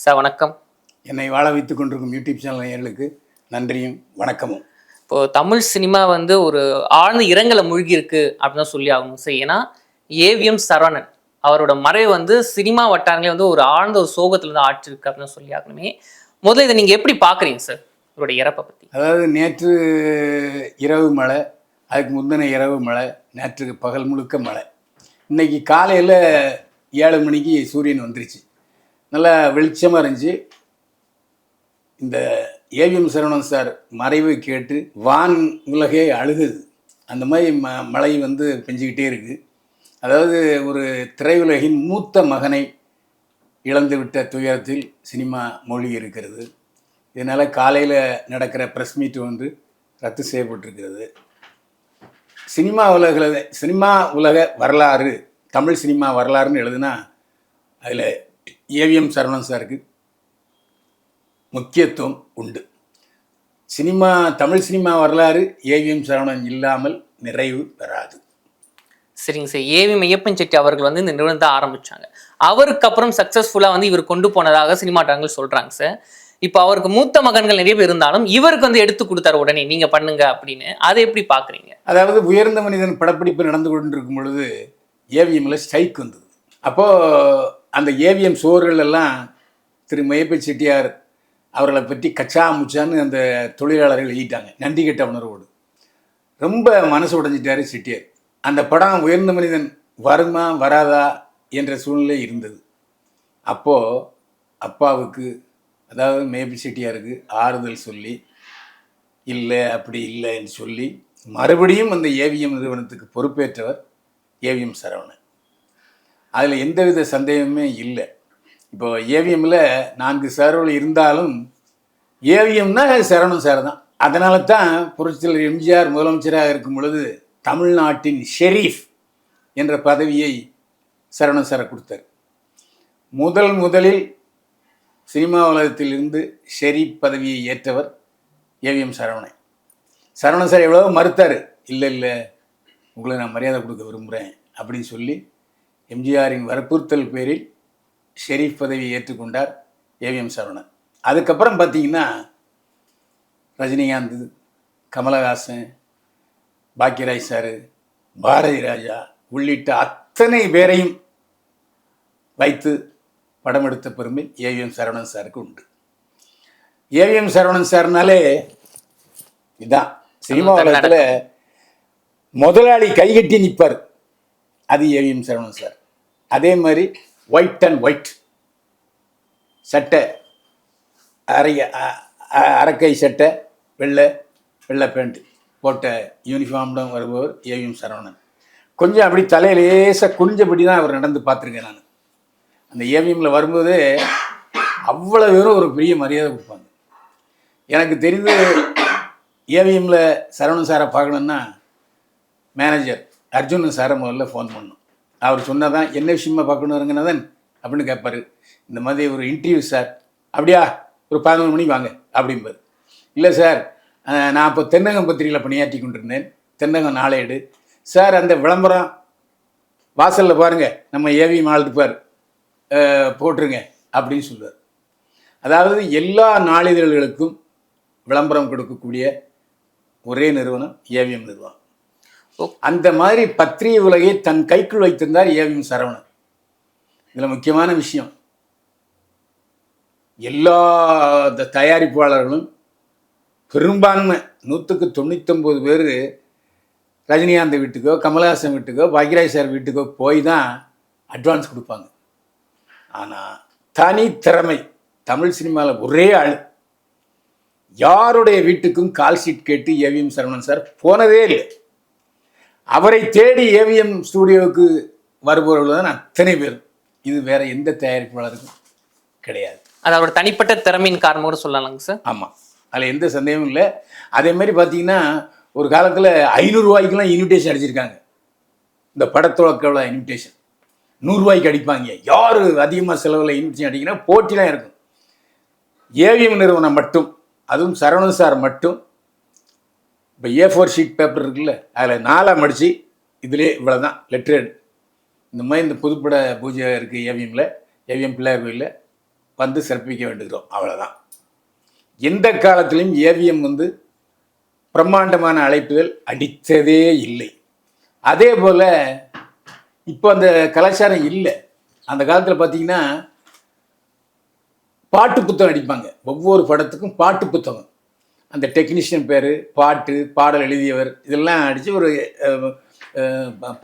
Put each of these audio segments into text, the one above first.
Sir வணக்கம். என்னை வாழ வைத்துக் கொண்டிருக்கும் யூடியூப் சேனல் நேயர்களுக்கு நன்றியும் வணக்கமும். இப்போ தமிழ் சினிமா வந்து ஒரு ஆழ்ந்த இரங்கலை மூழ்கி இருக்கு அப்படின்னு தான் சொல்லி ஆகணும். சார் ஏன்னா ஏவிஎம் சரவணன் அவரோட மறைவு வந்து சினிமா வட்டாரங்களே வந்து ஒரு ஆழ்ந்த ஒரு சோகத்துல இருந்து ஆட்சிருக்கு அப்படின்னு தான் சொல்லி ஆகணுமே. முதல்ல இதை நீங்க எப்படி பாக்குறீங்க சார் இவருடைய இறப்பை பத்தி? அதாவது நேற்று இரவு மழை அதுக்கு முந்தின இரவு மழை நேற்று பகல் முழுக்க மழை. இன்னைக்கு காலையில் ஏழு மணிக்கு சூரியன் வந்துருச்சு. நல்லா வெளிச்சமாக இருந்துச்சு. இந்த ஏவிஎம் சரவணன் சார் மறைவை கேட்டு வான் உலகே அழுகுது. அந்த மாதிரி ம மழை வந்து பெஞ்சிக்கிட்டே இருக்குது அதாவது ஒரு திரையுலகின் மூத்த மகனை இழந்துவிட்ட துயரத்தில் சினிமா மொழி இருக்கிறது. இதனால் காலையில் நடக்கிற ப்ரெஸ் மீட் வந்து ரத்து செய்யப்பட்டிருக்கிறது. சினிமா உலகில் சினிமா உலக வரலாறு தமிழ் சினிமா வரலாறுன்னு எழுதுனா அதில் ஏவிஎம் சரவணன் சாருக்கு முக்கியத்துவம் உண்டு. சினிமா தமிழ் சினிமா வரலாறு ஏவிஎம் சரவணன் இல்லாமல் நிறைவு பெறாது. சரிங்க சார். ஏவி மெய்யப்பன் செட்டி அவர்கள் வந்து இந்த நிறுவனத்தை ஆரம்பிச்சாங்க. அவருக்கு அப்புறம் சக்சஸ்ஃபுல்லா வந்து இவர் கொண்டு போனதாக சினிமா வட்டாரங்கள் சொல்றாங்க சார். இப்போ அவருக்கு மூத்த மகன்கள் நிறைய பேர் இருந்தாலும் இவருக்கு வந்து எடுத்து கொடுத்தாரு உடனே நீங்க பண்ணுங்க அப்படின்னு. அதை எப்படி பாக்குறீங்க? அதாவது உயர்ந்த மனிதன் படப்பிடிப்பு நடந்து கொண்டிருக்கும் பொழுது ஏவிஎம்ல ஸ்ட்ரைக் வந்தது. அப்போது அந்த ஏவிஎம் சுவர்களெல்லாம் எல்லாம் திரு மையப்ப செட்டியார் அவர்களை பற்றி கச்சா முச்சான்னு அந்த தொழிலாளர்கள் எழுதிட்டாங்க. நன்றி கெட்ட உணர்வோடு. ரொம்ப மனசு உடைஞ்சிட்டாரு செட்டியார். அந்த படம் உயர்ந்த மனிதன் வருமா வராதா என்ற சூழ்நிலை இருந்தது. அப்போது அப்பாவுக்கு அதாவது மேபி செட்டியாருக்கு ஆறுதல் சொல்லி இல்லை அப்படி இல்லைன்னு சொல்லி மறுபடியும் அந்த ஏவிஎம் நிறுவனத்துக்கு பொறுப்பேற்றவர் ஏவிஎம் சரவணன். அதில் எந்தவித சந்தேகமே இல்லை. இப்போ ஏவிஎம்மில் நான்கு சார்கள் இருந்தாலும் ஏவிஎம்னா சரணும் சார் தான். அதனால தான் புரட்சித்தலைவர் எம்ஜிஆர் முதலமைச்சராக இருக்கும் பொழுது தமிழ்நாட்டின் ஷெரீஃப் என்ற பதவியை சரவணன் சாரை கொடுத்தார். முதல் முதலில் சினிமா உலகத்திலிருந்து ஷெரீப் பதவியை ஏற்றவர் ஏவிஎம் சரவணன். சரவணன் சார் எவ்வளோ மறுத்தார். இல்லை இல்லை உங்களை நான் மரியாதை கொடுக்க விரும்புகிறேன் அப்படின்னு சொல்லி எம்ஜிஆரின் வற்புறுத்தல் பேரில் ஷெரீப் பதவியை ஏற்றுக்கொண்டார் ஏவிஎம் சரவணன். அதுக்கப்புறம் பார்த்தீங்கன்னா ரஜினிகாந்த் கமலஹாசன் பாக்யராஜ் சார் பாரதி ராஜா உள்ளிட்ட அத்தனை பேரையும் வைத்து படம் எடுத்த பெருமை ஏவிஎம் சரவணன் சாருக்கு உண்டு. ஏவிஎம் சரவணன் சார்னாலே இதான். சினிமா உலகத்தில் முதலாளி கைகட்டி நிற்பார் அது ஏவிஎம் சரவணன் சார். அதே மாதிரி ஒயிட் அண்ட் ஒயிட் சட்டை அரை அ- அ- அரக்கை சட்டை வெள்ளை வெள்ளை பேண்ட் போட்ட யூனிஃபார்ம்ல வருபவர் ஏவிஎம் சரவணன். கொஞ்சம் அப்படி தலையில லேசாக குனிஞ்சபடி தான் அவர் நடந்து பார்த்துருக்கேன் நான். அந்த ஏவிஎம்மில் வரும்போது அவ்வளோ பேரும் ஒரு பெரிய மரியாதை கொடுப்பாங்க. எனக்கு தெரிந்து ஏவிஎம்மில் சரவணன் சாரை பார்க்கணுன்னா மேனேஜர் அர்ஜுனன் சாரை முதல்ல ஃபோன் பண்ணும் அவர் சொன்னதான் என்ன விஷயமா பார்க்கணும் இருங்கனதன் அப்படின்னு கேட்பாரு. இந்த மாதிரி ஒரு இன்டர்வியூ சார் அப்படியா? ஒரு பதினொன்று மணிக்கு வாங்க அப்படிம்பார். இல்லை சார் நான் இப்போ தென்னகம் பத்திரிகையில் பணியாற்றி கொண்டிருந்தேன். தென்னகம் நாளேடு. சார் அந்த விளம்பரம் வாசலில் பாருங்க. நம்ம ஏவி மாழ்த்துப்பார் போட்டுருங்க அப்படின்னு சொல்லுவார். அதாவது எல்லா நாளிதழ்களுக்கும் விளம்பரம் கொடுக்கக்கூடிய ஒரே நிறுவனம் ஏவிஎம் நிறுவனம். அந்த மாதிரி பத்திரிகை உலகை தன் கைக்குள் வைத்திருந்தார் ஏவிஎம் சரவணன். இதில் முக்கியமான விஷயம். எல்லா தயாரிப்பாளர்களும் பெரும்பான்மை நூற்றுக்கு தொண்ணூத்தொம்பது பேர் ரஜினிகாந்த் வீட்டுக்கோ கமலஹாசன் வீட்டுக்கோ பாக்யராஜ் சார் வீட்டுக்கோ போய் தான் அட்வான்ஸ் கொடுப்பாங்க. ஆனால் தனித்திறமை தமிழ் சினிமாவில் ஒரே ஆள். யாருடைய வீட்டுக்கும் கால் ஷீட் கேட்டு ஏவிஎம் சரவணன் சார் போனதே இல்லை. அவரை தேடி ஏவிஎம் ஸ்டூடியோவுக்கு வருபவர்கள் தான் அத்தனை பேர். இது வேற எந்த தயாரிப்பாளருக்கும் கிடையாது. அது அவரோட தனிப்பட்ட திறமையின் காரணமாக கூட சொல்லலாங்க சார். ஆமாம் அதில் எந்த சந்தேகமும் இல்லை. அதே மாதிரி பார்த்தீங்கன்னா ஒரு காலத்தில் ஐநூறுரூவாய்க்கெல்லாம் இன்விடேஷன் அடிச்சிருக்காங்க. இந்த படத்தோட இன்விடேஷன் நூறுரூவாய்க்கு அடிப்பாங்க. யார் அதிகமாக செலவில் இன்விடேஷன் அடிக்கணும் போட்டிலாம் இருக்கும். ஏவிஎம் நிறுவனம் மட்டும் அதுவும் சரவணன் சார் மட்டும் இப்போ ஏ ஃபோர் ஷீட் பேப்பர் இருக்குல்ல அதில் நாலாக மடித்து இதிலே இவ்வளோ தான் லெட்ரேட் இந்த மாதிரி இந்த புதுப்பட பூஜை இருக்குது ஏவிஎம்மில் ஏவிஎம் பிள்ளையார் கோயிலில் வந்து சிறப்பிக்க வேண்டுகிறோம் அவ்வளோதான் எந்த காலத்திலையும் ஏவிஎம் வந்து பிரம்மாண்டமான அழைப்புகள் அடித்ததே இல்லை. அதே போல் இப்போ அந்த கலாச்சாரம் இல்லை. அந்த காலத்தில் பார்த்தீங்கன்னா பாட்டு புத்தகம் அடிப்பாங்க. ஒவ்வொரு படத்துக்கும் பாட்டு புத்தகம். அந்த டெக்னீஷியன் பேர் பாட்டு பாடல் எழுதியவர் இதெல்லாம் அடித்து ஒரு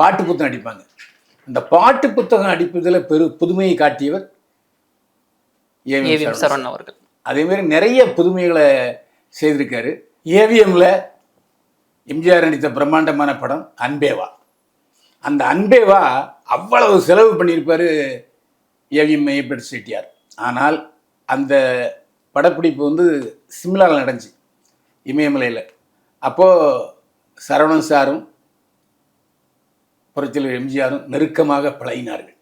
பாட்டு புத்தகம் அடிப்பாங்க. அந்த பாட்டு புத்தகம் அடிப்பதில் பெரு புதுமையை காட்டியவர் ஏவிஎம் சரவணன். அவர்கள். அதே மாதிரி நிறைய புதுமைகளை செய்திருக்காரு. ஏவிஎம்ல எம்ஜிஆர் நடித்த பிரம்மாண்டமான படம் அன்பேவா. அந்த அன்பேவா அவ்வளவு செலவு பண்ணியிருப்பாரு ஏவிஎம் மையப்பட் செட்டியார் ஆனால் அந்த படப்பிடிப்பு வந்து சிம்லாவில் நடந்துச்சு. இமயமலையில். அப்போது சரவணன் சாரும் புரட்சியாளர் எம்ஜிஆரும் நெருக்கமாக பழகினார்கள்.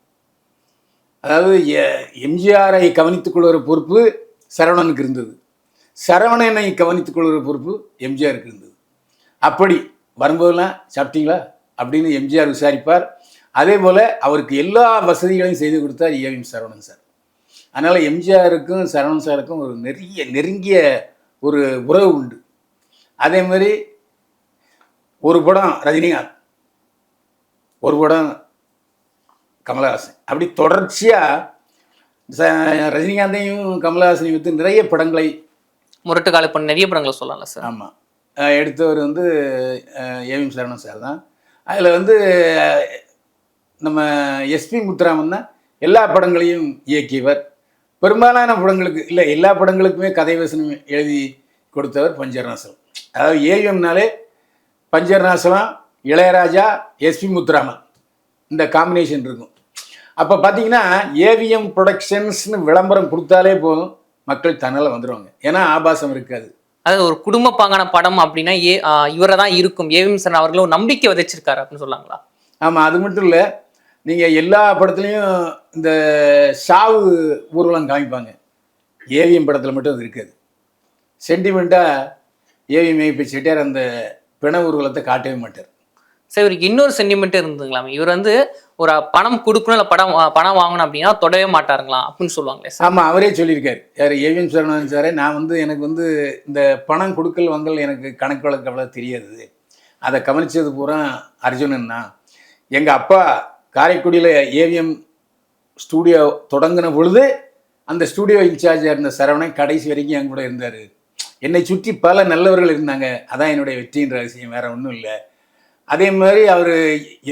அதாவது எ- எம்ஜிஆரை கவனித்துக் கொள்கிற பொறுப்பு சரவணனுக்கு இருந்தது. சரவணனை கவனித்துக் கொள்கிற பொறுப்பு எம்ஜிஆருக்கு இருந்தது. அப்படி வரும்போதெல்லாம் சாப்பிட்டீங்களா? அப்படின்னு எம்ஜிஆர் விசாரிப்பார். அதே போல் அவருக்கு எல்லா வசதிகளையும் செய்து கொடுத்தார் ஏவிஎம் சரவணன் சார். அதனால் எம்ஜிஆருக்கும் சரவணன் சாருக்கும் ஒரு நெருங்கிய நெருங்கிய ஒரு உறவு உண்டு. அதே மாதிரி ஒரு படம் ரஜினிகாந்த் ஒரு படம் கமலஹாசன். அப்படி தொடர்ச்சியாக ரஜினிகாந்தையும் கமலஹாசனையும் வைத்து நிறைய படங்களை முரட்டு கால பண்ண நிறைய படங்களை சொல்லலாம்ல சார். ஆமாம் எடுத்தவர் வந்து ஏவிஎம் சரவணன் சார் தான். அதில் வந்து நம்ம எஸ்பி முத்துராமன் தான் எல்லா படங்களையும் இயக்கியவர். பெரும்பாலான படங்களுக்கு இல்லை எல்லா படங்களுக்குமே கதை வசனம் எழுதி கொடுத்தவர் பஞ்சர்நாசலம் அதாவது ஏவிஎம்னாலே பஞ்சர்நாசலம் இளையராஜா எஸ்பி முத்துராமன். இந்த காம்பினேஷன் இருக்கும். அப்போ பார்த்தீங்கன்னா ஏவிஎம் ப்ரொடக்ஷன்ஸ்னு விளம்பரம் கொடுத்தாலே போதும் மக்கள் தன்னால் வந்துடுவாங்க ஏன்னா ஆபாசம் இருக்காது. அதாவது ஒரு குடும்ப பாங்கான படம் அப்படின்னா ஏ இவரை தான் இருக்கும். ஏவிஎம் சரவணன் அவர்கள் ஒரு நம்பிக்கை விதைச்சிருக்காரு அப்படின்னு சொல்லாங்களா? ஆமாம் அது மட்டும் இல்லை நீங்கள் எல்லா படத்துலையும் இந்த சாவு ஊர்வலம் காமிப்பாங்க. ஏவிஎம் படத்தில் மட்டும் அது இருக்காது. சென்டிமெண்ட்டாக ஏவிஎம் ஏபி செட்டியார் அந்த பிண ஊர்வலத்தை காட்டவே மாட்டார். சார் இவருக்கு இன்னொரு சென்டிமெண்ட் இருந்துங்களாமே இவர் வந்து ஒரு பணம் கொடுக்கணும் இல்லை படம் பணம் வாங்கணும் அப்படின்னா தொடவே மாட்டாருங்களாம் அப்படின்னு சொல்லுவாங்களே சார் ஆமாம் அவரே சொல்லியிருக்காரு. யார் ஏவிஎம் சரவணன் சாரே நான் வந்து எனக்கு வந்து இந்த பணம் கொடுக்கல் வாங்கல் எனக்கு கணக்கு வழக்கு அவ்வளோ தெரியாது. அதை கவனிச்சது பூரா அர்ஜுனன் தான். எங்கள் அப்பா காரைக்குடியில் ஏவிஎம் ஸ்டூடியோ தொடங்கின பொழுது அந்த ஸ்டூடியோ இன்சார்ஜாக இருந்த சரவணன் கடைசி வரைக்கும் என் கூட இருந்தார். என்னை சுற்றி பல நல்லவர்கள் இருந்தாங்க. அதான் என்னுடைய வெற்றியின் ரகசியம் வேற ஒன்றும் இல்லை. அதே மாதிரி அவர்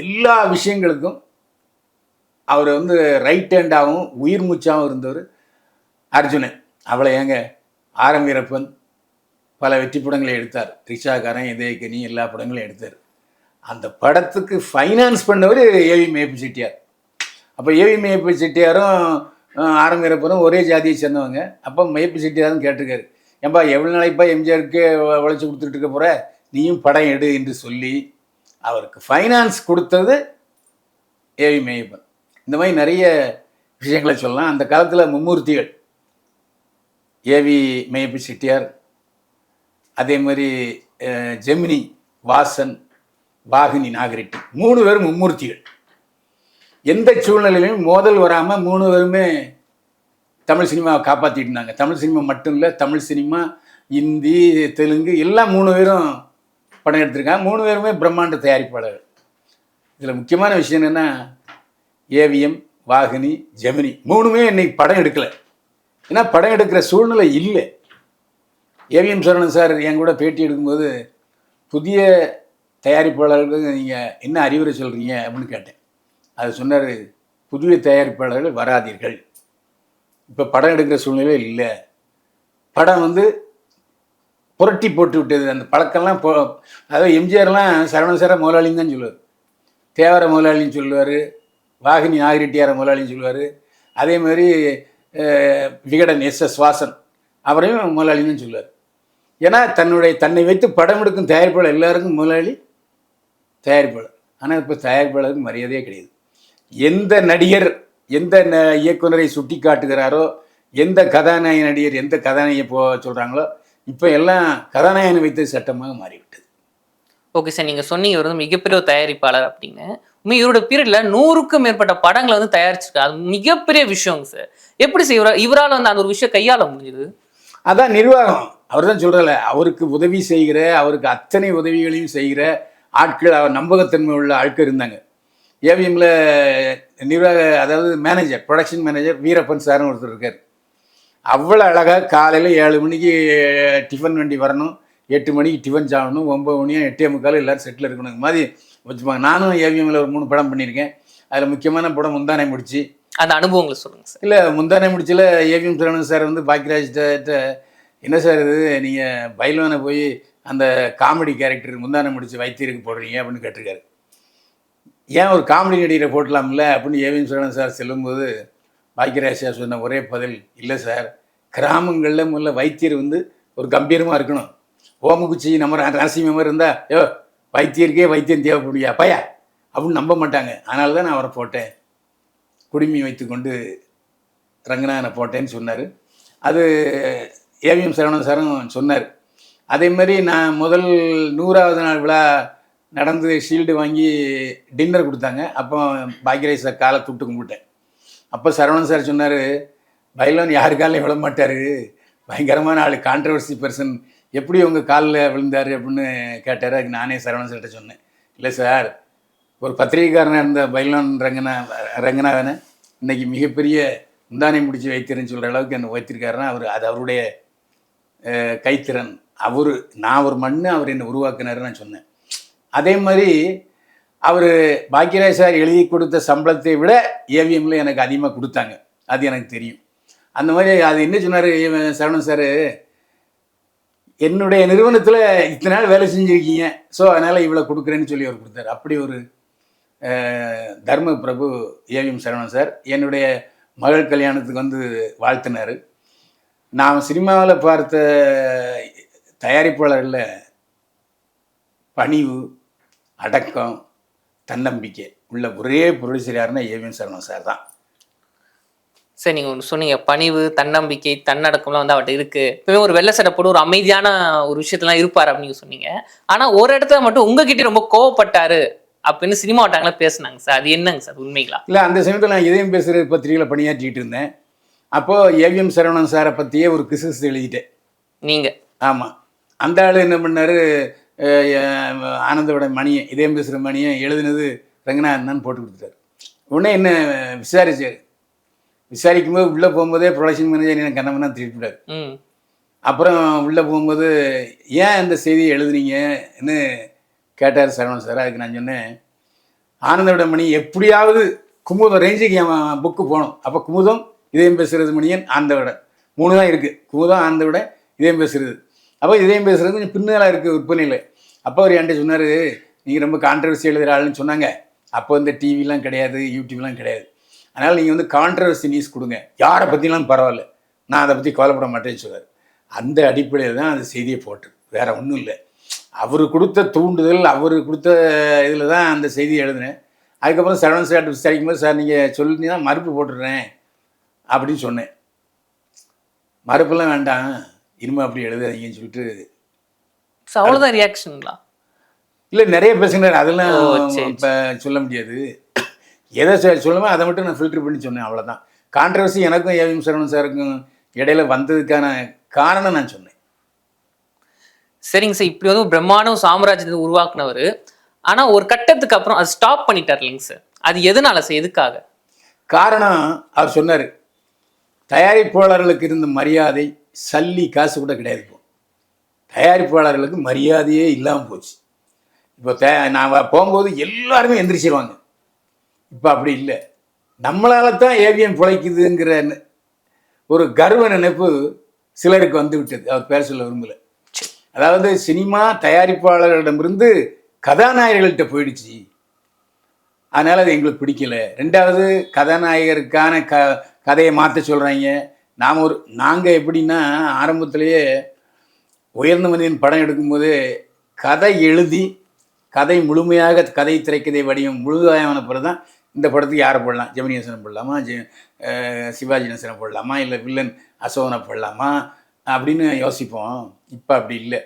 எல்லா விஷயங்களுக்கும் அவர் வந்து ரைட் ஹேண்டாகவும் உயிர் மூச்சாகவும் இருந்தவர் அர்ஜுனன். அவளை ஏங்க ஆரம் வீரப்பன் பல வெற்றி படங்களை எடுத்தார். ரிக்ஷாக்காரன் இதயக்கனி எல்லா படங்களையும் எடுத்தார். அந்த படத்துக்கு ஃபைனான்ஸ் பண்ணவர் ஏவி மேப்பு செட்டியார். அப்போ ஏவி மேப்பு செட்டியாரும் அஹ், ஆரம் வீரப்பனும் ஒரே ஜாதியை சேர்ந்தவங்க. அப்போ மேப்பு செட்டியாரும் கேட்டிருக்காரு. ஏன்பா எவ்வளோ நாளைப்பா எம்ஜிஆருக்கு உழைச்சி கொடுத்துட்டு இருக்க போகிற நீயும் படம் எடு என்று சொல்லி அவருக்கு ஃபைனான்ஸ் கொடுத்தது ஏவி மேயப்பன் இந்த மாதிரி நிறைய விஷயங்களை சொல்லலாம். அந்த காலத்தில் மும்மூர்த்திகள் ஏவி மேயப்ப செட்டியார் அதே மாதிரி ஜெமினி வாசன் வாகினி நாகரிட்டி மூணு பேரும் மும்மூர்த்திகள். எந்த சூழ்நிலையிலும் மோதல் வராமல் மூணு பேருமே தமிழ் சினிமாவை காப்பாற்றிட்டு இருந்தாங்க. தமிழ் சினிமா மட்டும் இல்லை தமிழ் சினிமா இந்தி தெலுங்கு எல்லாம் மூணு பேரும் படம் எடுத்திருக்காங்க. மூணு பேருமே பிரம்மாண்ட தயாரிப்பாளர்கள். இதில் முக்கியமான விஷயம் என்னென்னா ஏவிஎம் வாகினி ஜெமினி மூணுமே இன்னைக்கு படம் எடுக்கலை. ஏன்னா படம் எடுக்கிற சூழ்நிலை இல்லை. ஏவிஎம் சரவணன் சார் என் கூட பேட்டி எடுக்கும்போது புதிய தயாரிப்பாளர்களுக்கு நீங்கள் என்ன அறிவுரை சொல்கிறீங்க அப்படின்னு கேட்டேன். அது சொன்னார் புதிய தயாரிப்பாளர்கள் வராதீர்கள். இப்போ படம் எடுக்கிற சூழ்நிலை இல்லை. படம் வந்து புரட்டி போட்டு விட்டது. அந்த பழக்கம்லாம் போ அதாவது எம்ஜிஆர்லாம் சரவண சார முதலாளின்னு தான் சொல்லுவார். தேவர முதலாளின்னு சொல்லுவார். வாகினி ஆகிரிட்டியார முதலாளின்னு சொல்லுவார். அதே மாதிரி விகடன் எஸ் எஸ் வாசன் அவரையும் முதலாளின்னு சொல்லுவார். ஏன்னா தன்னுடைய தன்னை வைத்து படம் எடுக்கும் தயாரிப்பாளர் எல்லாருக்கும் முதலாளி தயாரிப்பாளர். ஆனால் இப்போ தயாரிப்பாளருக்கு மரியாதையே கிடையாது. எந்த நடிகர் எந்த இயக்குனரை சுட்டி காட்டுகிறாரோ எந்த கதாநாயக நடிகர் எந்த கதாநாயகி போ சொல்கிறாங்களோ இப்போ எல்லாம் கதாநாயகனை வைத்து சட்டமாக மாறிவிட்டது. ஓகே சார் நீங்க சொன்னீங்க வந்து மிகப்பெரிய ஒரு தயாரிப்பாளர் அப்படின்னு. உண்மை இவரோட பீரியட்ல நூறுக்கும் மேற்பட்ட படங்களை வந்து தயாரிச்சிருக்காரு அது மிகப்பெரிய விஷயங்க சார். எப்படி சார் இவரா இவரால் வந்து அந்த ஒரு விஷயம் கையாள முடிஞ்சது? அதான் நிர்வாகம். அவர் தான் சொல்கிறல அவருக்கு உதவி செய்கிற அவருக்கு அத்தனை உதவிகளையும் செய்கிற ஆட்கள் அவர் நம்பகத்தன்மை உள்ள ஆட்கள் இருந்தாங்க. ஏவிஎம்ல நிர்வாக அதாவது மேனேஜர் ப்ரொடக்ஷன் மேனேஜர் வீரப்பன் சார்னு ஒருத்தர் இருக்கார். அவ்வளோ அழகாக காலையில் ஏழு மணிக்கு டிஃபன் வண்டி வரணும். எட்டு மணிக்கு டிஃபன் சாப்பிடணும். ஒம்பது மணியும் எட்டே முக்கால் எல்லோரும் செட்டில் இருக்கணும். மாதிரி வச்சுப்பாங்க. நானும் ஏவிஎம்ல ஒரு மூணு படம் பண்ணியிருக்கேன். அதில் முக்கியமான படம் முந்தானை முடிச்சு. அந்த அனுபவங்களை சொல்லுங்க சார். இல்லை முந்தானை முடிச்சில் ஏவிஎம் சரவணன் சார் வந்து பாக்கியராஜ்கிட்ட என்ன சார் இது? நீங்கள் பைல்வானை போய் அந்த காமெடி கேரக்டர் முந்தானை முடிச்சு வைத்தியருக்கு போடுறீங்க அப்படின்னு கேட்டிருக்காரு. ஏன் ஒரு காமெடி நடிகரை போட்டலாம்ல? அப்படின்னு ஏவிஎம் சரவணன் சார் சொல்லும்போது பாக்கியராஜ் சார் சொன்ன ஒரே பதில் இல்லை சார் கிராமங்களில் முதல்ல வைத்தியர் வந்து ஒரு கம்பீரமாக இருக்கணும். ஓமகுச்சி நம்ம ர- மாதிரி இருந்தால் யோ வைத்தியருக்கே வைத்தியம் தேவைப்படியா பையா? அப்படின்னு நம்ப மாட்டாங்க. அதனால தான் நான் அவரை போட்டேன். குடுமி வைத்துக்கொண்டு ரங்கநாதனை போட்டேன்னு சொன்னார். அது ஏவிஎம் சரவணன் சாரும் சொன்னார். அதே மாதிரி நான் முதல் நூறாவது நாள் விழா நடந்து ஷீல்டு வாங்கி டின்னர் கொடுத்தாங்க. அப்போ பாக்கியராஜ் சார் காலை தொட்டு கும்பிட்டேன். அப்போ சரவணன் சார் சொன்னார் பைலோன் யாரு காலையும் விழ மாட்டார்? பயங்கரமான ஆள் கான்ட்ரவர்சி பர்சன் எப்படி உங்கள் காலில் விழுந்தார்? அப்படின்னு கேட்டார். அதுக்கு நானே சரவணன் சார்கிட்ட சொன்னேன். இல்லை சார் ஒரு பத்திரிகைக்காரனாக இருந்த பைலோன் ரங்கனா ரங்கநாதனை இன்னைக்கு மிகப்பெரிய முந்தானை முடிச்சு வைத்திருன்னு சொல்கிற அளவுக்கு என்ன வைத்திருக்காருன்னா அவர் அது அவருடைய கைத்திறன். அவர் நான் ஒரு மண்ணு அவர் என்னை உருவாக்குனாருன்னு நான் சொன்னேன். அதே மாதிரி அவர் பாக்கியராஜ் சார் எழுதி கொடுத்த சம்பளத்தை விட ஏவிஎம்ல எனக்கு அதிகமாக கொடுத்தாங்க. அது எனக்கு தெரியும். அந்த மாதிரி அது என்ன சொன்னார் சரவணன் சார்? என்னுடைய நிறுவனத்தில் இத்தனை நாள் வேலை செஞ்சுருக்கீங்க. ஸோ அதனால் இவ்வளோ கொடுக்குறேன்னு சொல்லி அவர் கொடுத்தாரு. அப்படி ஒரு தர்ம பிரபு ஏவிஎம் சரவணன் சார் என்னுடைய மகள் கல்யாணத்துக்கு வந்து வாழ்த்தினார். நான் சினிமாவில் பார்த்த தயாரிப்பாளர்களில் பணிவு அடக்கம் தன்னம்பிக்கை உள்ள ஒரே ப்ரொடியூசர் யாருன்னா ஏவிஎம் சரவணன் சார் தான். சார் நீங்க ஒன்று சொன்னீங்க. பணிவு தன்னம்பிக்கை தன்னடக்கம்லாம் வந்து அவர்கிட்ட இருக்கு. எப்பவுமே ஒரு வெள்ளை சட்டை போட்டு ஒரு அமைதியான ஒரு விஷயத்தெல்லாம் இருப்பார் அப்படின்னு சொன்னீங்க. ஆனா ஒரு இடத்துல மட்டும் உங்ககிட்ட ரொம்ப கோவப்பட்டாரு அப்படின்னு சினிமா வட்டாங்கள பேசுனாங்க சார் அது என்னங்க சார் உண்மைங்களா? இல்லை அந்த சமயத்தில் நான் இதயம் பேசுகிற பத்திரிகையில் பணியாற்றிட்டு இருந்தேன். அப்போது ஏவிஎம் சரவணன் சாரை பற்றியே ஒரு கிசஸ் எழுதிட்டேன். நீங்க? ஆமாம் அந்த ஆள் என்ன பண்ணார்? ஆனந்தோட மணியை இதயம் பேசுகிற மணியை எழுதுனது ரங்கநாதன் தான் போட்டு கொடுத்துட்டாரு. உடனே என்ன விசாரிச்சார்? விசாரிக்கும் போது உள்ளே போகும்போதே ப்ரொடக்ஷன் மேனேஜர் எனக்கு கண்ணமனா திருப்பிட்டார் அப்புறம் உள்ளே போகும்போது ஏன் அந்த செய்தியை எழுதுனீங்கன்னு கேட்டார் சரவணன் சார். அதுக்கு நான் சொன்னேன் ஆனந்தோட மணி எப்படியாவது குமுதம் ரேஞ்சுக்கு என் புக்கு போகணும். அப்போ குமுதம் இதயம் பேசுறது மணியன் ஆனந்தவிட மூணு தான் இருக்குது குமுதம் ஆனந்தவிட இதயம் பேசுறது. அப்போ இதயம் பேசுறது கொஞ்சம் பின்னால இருக்குது விற்பனையில். அப்போ அவர் என்கிட்ட சொன்னார் நீங்கள் ரொம்ப கான்ட்ரவர்சி எழுதுகிற ஆளுன்னு சொன்னாங்க. அப்போ இந்த டிவிலாம் கிடையாது யூடியூப்லாம் கிடையாது. அதனால் நீங்கள் வந்து கான்ட்ரவர்சி நியூஸ் கொடுங்க. யாரை பற்றிலாம் பரவாயில்ல. நான் அதை பற்றி கவலைப்பட மாட்டேன்னு சொன்னார் அந்த அடிப்படையில் தான் அந்த செய்தியை போட்டு வேற ஒன்றும் இல்லை. அவர் கொடுத்த தூண்டுதல் அவர் கொடுத்த இதில் தான் அந்த செய்தியை எழுதினேன். அதுக்கப்புறம் சரவணன் சார் விசாரிக்கும் போது சார் நீங்கள் சொல்லி தான் மறுப்பு போட்டுடுறேன் அப்படின்னு சொன்னேன். மறுப்பெல்லாம் வேண்டாம். இனிமே அப்படி எழுதாதீங்கன்னு சொல்லிட்டு So, அவ்வளவுதான் ரியாக்ஷனுங்களா இல்லை நிறைய பேசுகிறார் அதெல்லாம் இப்போ சொல்ல முடியாது. எதை சொல்லுமோ அதை மட்டும் நான் ஃபில்டர் பண்ணி சொன்னேன் அவ்வளோதான் கான்ட்ரவர்சி எனக்கும் ஏவிஎம் சரவணன் சாருக்கும் இடையில வந்ததுக்கான காரணம் நான் சொன்னேன். சரிங்க சார் இப்படி வந்து பிரம்மாண்டம் சாம்ராஜ்யத்தை உருவாக்குனவர். ஆனா ஒரு கட்டத்துக்கு அப்புறம் அது ஸ்டாப் பண்ணிட்டார் இல்லைங்க சார். அது எதனால சார் எதுக்காக? காரணம் அவர் சொன்னார். தயாரிப்பாளர்களுக்கு இருந்த மரியாதை சல்லி காசு கூட கிடையாது இப்போ. தயாரிப்பாளர்களுக்கு மரியாதையே இல்லாமல் போச்சு. இப்போ தே நான் போகும்போது எல்லாருமே எந்திரிச்சிருவாங்க. இப்போ அப்படி இல்லை. நம்மளால தான் ஏவிஎம் பிழைக்குதுங்கிற ஒரு கர்வ நினைப்பு சிலருக்கு வந்து விட்டது. அவர் பேர் சொல்ல விரும்பலை. அதாவது சினிமா தயாரிப்பாளர்களிடமிருந்து கதாநாயகர்கள்ட்ட போயிடுச்சு. அதனால் அது எங்களுக்கு பிடிக்கல. ரெண்டாவது கதாநாயகருக்கான க கதையை மாற்ற சொல்கிறாங்க நாம் ஒரு நாங்கள் எப்படின்னா ஆரம்பத்திலேயே உயர்ந்த மனிதன் படம் எடுக்கும்போது கதை எழுதி கதை முழுமையாக கதை திரைக்கதை வடிவம் முழுதாயமான பிறகு தான் இந்த படத்துக்கு யாரை போடலாம்? ஜெமினி ஹசனை போடலாமா? ஜெ சிவாஜி ஹசனை போடலாமா? இல்லை வில்லன் அசோகனை போடலாமா? அப்படின்னு யோசிப்போம். இப்போ அப்படி இல்லை.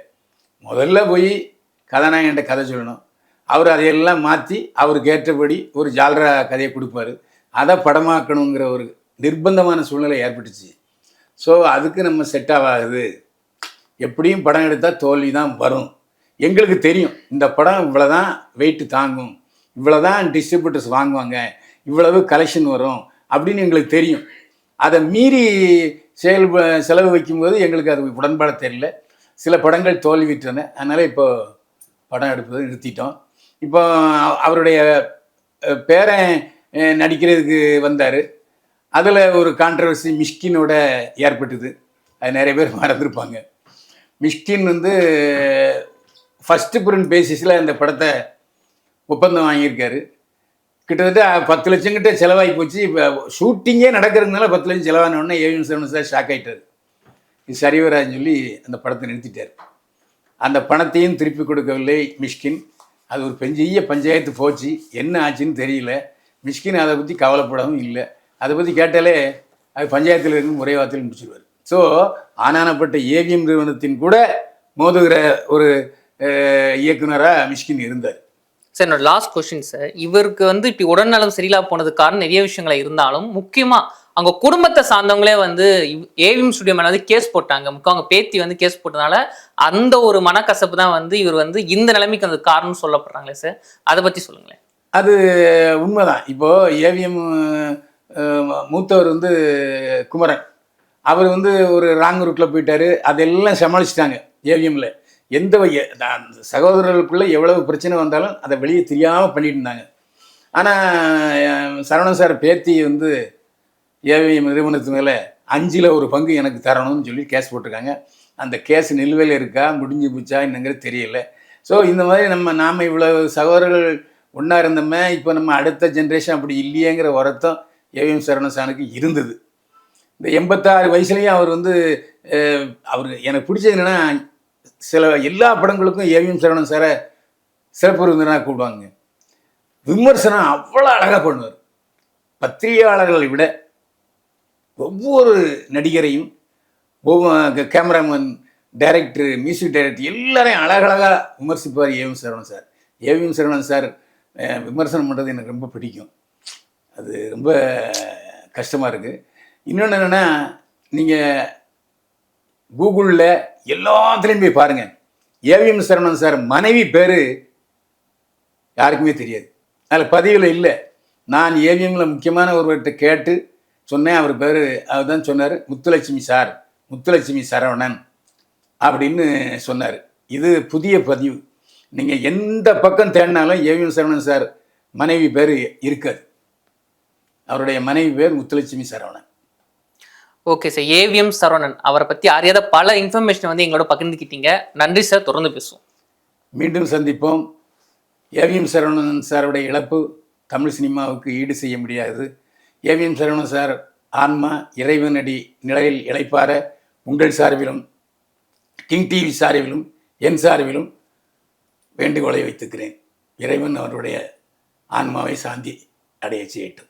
முதல்ல போய் கதாநாயகன்ட்ட கதை சொல்லணும். அவர் அதையெல்லாம் மாற்றி அவருக்கு ஏற்றபடி ஒரு ஜால்ரா கதையை கொடுப்பாரு. அதை படமாக்கணுங்கிற ஒரு நிர்பந்தமான சூழ்நிலை ஏற்பட்டுச்சு. ஸோ அதுக்கு நம்ம செட் ஆகாது. எப்படியும் படம் எடுத்தால் தோல்வி தான் வரும். எங்களுக்கு தெரியும் இந்த படம் இவ்வளோதான் வெயிட் தாங்கும். இவ்வளோதான் டிஸ்ட்ரிபியூட்டர்ஸ் வாங்குவாங்க. இவ்வளவு கலெக்ஷன் வரும் அப்படின்னு எங்களுக்கு தெரியும். அதை மீறி செயல் செலவு வைக்கும்போது எங்களுக்கு அது உடன்பாடு தெரியல. சில படங்கள் தோல்விட்டன அதனால் இப்போ படம் எடுப்பதை நிறுத்திட்டோம். இப்போ அவருடைய பேரன் நடிக்கிறதுக்கு வந்தார். அதில் ஒரு கான்ட்ரவர்சி மிஷ்கினோட ஏற்பட்டது. அது நிறைய பேர் மறந்துருப்பாங்க. மிஷ்கின் வந்து ஃபஸ்ட்டு பிரிண்ட் பேசிஸில் அந்த படத்தை ஒப்பந்தம் வாங்கியிருக்காரு. கிட்டத்தட்ட பத்து லட்சம் கிட்ட செலவாகி போச்சு. இப்போ ஷூட்டிங்கே நடக்கிறதுனால பத்து லட்சம் செலவான உடனே ஏவிஎம் செவன் சார் ஷாக் ஆகிட்டார் இது சரி வராதுன்னு சொல்லி அந்த படத்தை நிறுத்திட்டார். அந்த பணத்தையும் திருப்பி கொடுக்கவில்லை மிஷ்கின். அது ஒரு பெஞ்சிய பஞ்சாயத்து போச்சு. என்ன ஆச்சுன்னு தெரியல. மிஷ்கின் அதை பற்றி கவலைப்படவும் இல்லை. அதை பற்றி கேட்டாலே அது பஞ்சாயத்தில் இருந்து வார்த்தையில் முடிச்சிடுவார் ஸோ ஆனானப்பட்ட ஏவிஎம் நிறுவனத்தின் கூட மோதுகிற ஒரு இயக்குனராக மிஷ்கின் இருந்தார். சார் என்னோட லாஸ்ட் கொஸ்டின் சார் இவருக்கு வந்து இப்படி உடல்நலம் சரியில்லா போனதுக்கு காரணம் நிறைய விஷயங்கள் இருந்தாலும் முக்கியமா அவங்க குடும்பத்தை சார்ந்தவங்களே வந்து ஏவிஎம் ஸ்டுடியோ மேல வந்து கேஸ் போட்டாங்க. முக்கியம் அவங்க பேத்தி வந்து கேஸ் போட்டதுனால அந்த ஒரு மனக்கசப்பு தான் வந்து இவர் வந்து இந்த நிலைமைக்கு அந்த காரணம் சொல்லப்படுறாங்களே சார் அதை பத்தி சொல்லுங்களேன். அது உண்மைதான். இப்போ ஏவிஎம் மூத்தவர் வந்து குமரன். அவர் வந்து ஒரு ராங் ரூட்டில் போயிட்டாரு. அதெல்லாம் சமாளிச்சிட்டாங்க ஏவிஎம்ல. எந்த வகை- சகோதரர்களுக்குள்ள எவ்வளவு பிரச்சனை வந்தாலும் அதை வெளியே தெரியாமல் பண்ணிட்டு இருந்தாங்க. ஆனால் சரவணன் சார் பேத்தி வந்து ஏவிஎம் நிறுவனத்து மேலே அஞ்சில் ஒரு பங்கு எனக்கு தரணும்னு சொல்லி கேஸ் போட்டிருக்காங்க. அந்த கேஸ் நிலுவையில் இருக்கா முடிஞ்சு போச்சா என்னங்கிறது தெரியல. ஸோ இந்த மாதிரி நம்ம நாம் இவ்வளோ சகோதரர்கள் ஒன்றா இருந்தோமே இப்போ நம்ம அடுத்த ஜென்ரேஷன் அப்படி இல்லையேங்கிற உரத்தம் ஏவிஎம் சரவணசானுக்கு இருந்தது. இந்த எண்பத்தாறு வயசுலேயும் அவர் வந்து அவர் எனக்கு பிடிச்சது என்னென்னா சில எல்லா படங்களுக்கும் ஏவிஎம் சரவணன் சாரை சிறப்பு விருந்தினராக கூடுவாங்க விமர்சனம் அவ்வளோ அழகாக பண்ணுவார். பத்திரிகையாளர்களை விட ஒவ்வொரு நடிகரையும் ஒவ்வொரு கேமராமேன் டைரக்டர் மியூசிக் டைரக்டர் எல்லாரையும் அழகழகாக விமர்சிப்பார் AVM Saravanan sir. AVM Saravanan sir விமர்சனம் பண்ணுறது எனக்கு ரொம்ப பிடிக்கும். அது ரொம்ப கஷ்டமாக இருக்குது இன்னொன்று என்னென்னா நீங்கள் கூகுளில் எல்லாத்துலேயும் போய் பாருங்கள் ஏவிஎம் சரவணன் சார் மனைவி பேர் யாருக்குமே தெரியாது. அதில் பதிவில் இல்லை. நான் ஏவிஎம்மில் முக்கியமான ஒருவர்கிட்ட கேட்டு சொன்னேன். அவர் பேர் அவர் தான் சொன்னார் முத்துலட்சுமி சார் முத்துலட்சுமி சரவணன் அப்படின்னு சொன்னார். இது புதிய பதிவு. நீங்கள் எந்த பக்கம் தேடினாலும் ஏவிஎம் சரவணன் சார் மனைவி பேர் இருக்காது. அவருடைய மனைவி பேர் Muthulakshmi Saravanan. Okay sir AVM Saravanan. அவரை பத்தி அறியாத பல இன்ஃபர்மேஷன் வந்து எங்களோட பகிர்ந்துக்கிட்டீங்க நன்றி சார் தொடர்ந்து பேசுவோம். மீண்டும் சந்திப்போம். ஏவிஎம் சரவணன் சாருடைய இழப்பு தமிழ் சினிமாவுக்கு ஈடு செய்ய முடியாது. ஏவிஎம் சரவணன் சார் ஆன்மா இறைவனடி நிலையில் இளைப்பார உங்கள் சார்பிலும் கிங் டிவி சார்பிலும் என் சார்பிலும் வேண்டுகோளை வைத்துக்கிறேன். இறைவன் அவருடைய ஆன்மாவை சாந்தி அடைய செய்யட்டும்.